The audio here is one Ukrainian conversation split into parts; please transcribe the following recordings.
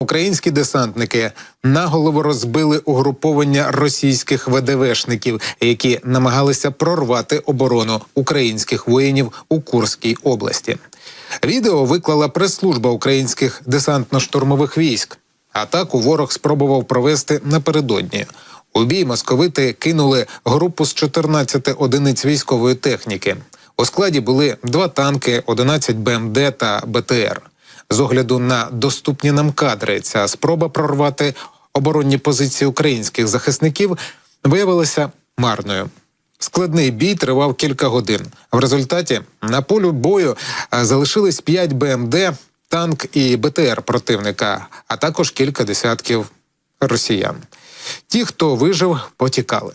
Українські десантники наголову розбили угруповання російських ВДВшників, які намагалися прорвати оборону українських воїнів у Курській області. Відео виклала прес-служба українських десантно-штурмових військ. Атаку ворог спробував провести напередодні. У бій московити кинули групу з 14 одиниць військової техніки. У складі були два танки, 11 БМД та БТР. З огляду на доступні нам кадри, ця спроба прорвати оборонні позиції українських захисників виявилася марною. Складний бій тривав кілька годин. В результаті на полю бою е, залишились 5 БМД, танк і БТР противника, а також кілька десятків росіян. Ті, хто вижив, потікали.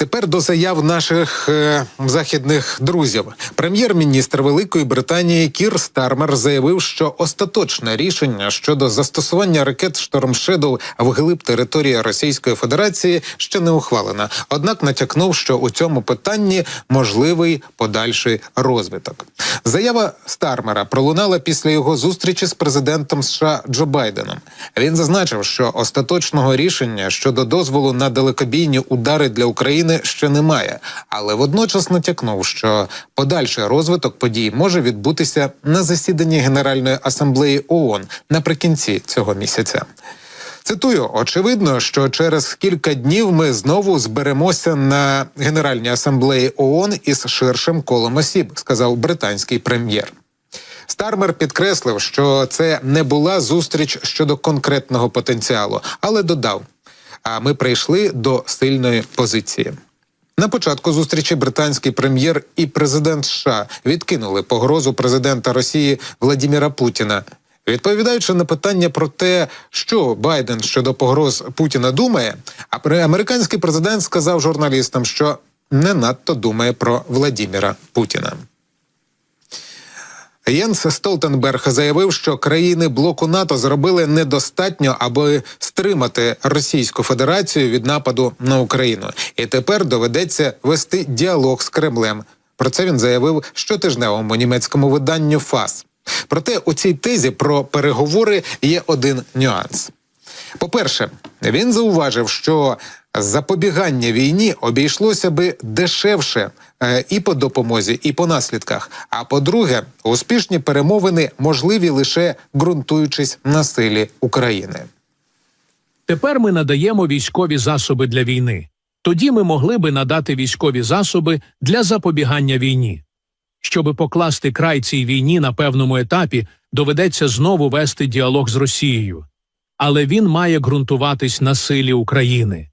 Тепер до заяв наших е, західних друзів. Прем'єр-міністр Великої Британії Кір Стармер заявив, що остаточне рішення щодо застосування ракет Шторм Шедоу вглиб території Російської Федерації ще не ухвалено. Однак натякнув, що у цьому питанні можливий подальший розвиток. Заява Стармера пролунала після його зустрічі з президентом США Джо Байденом. Він зазначив, що остаточного рішення щодо дозволу на далекобійні удари для України ще немає, але водночас натякнув, що подальший розвиток подій може відбутися на засіданні Генеральної асамблеї ООН наприкінці цього місяця. Цитую, очевидно, що через кілька днів ми знову зберемося на Генеральній асамблеї ООН із ширшим колом осіб, сказав британський прем'єр. Стармер підкреслив, що це не була зустріч щодо конкретного потенціалу, але додав: а ми прийшли до сильної позиції. На початку зустрічі британський прем'єр і президент США відкинули погрозу президента Росії Владіміра Путіна. Відповідаючи на питання про те, що Байден щодо погроз Путіна думає, американський президент сказав журналістам, що не надто думає про Владіміра Путіна. Єнс Столтенберг заявив, що країни блоку НАТО зробили недостатньо, аби стримати Російську Федерацію від нападу на Україну, і тепер доведеться вести діалог з Кремлем. Про це він заявив щотижневому німецькому виданню ФАС. Проте у цій тезі про переговори є один нюанс. По-перше, він зауважив, що запобігання війні обійшлося би дешевше е, і по допомозі, і по наслідках. А по-друге, успішні перемовини можливі лише ґрунтуючись на силі України. Тепер ми надаємо військові засоби для війни. Тоді ми могли би надати військові засоби для запобігання війні. Щоби покласти край цій війні на певному етапі, доведеться знову вести діалог з Росією. Але він має ґрунтуватись на силі України.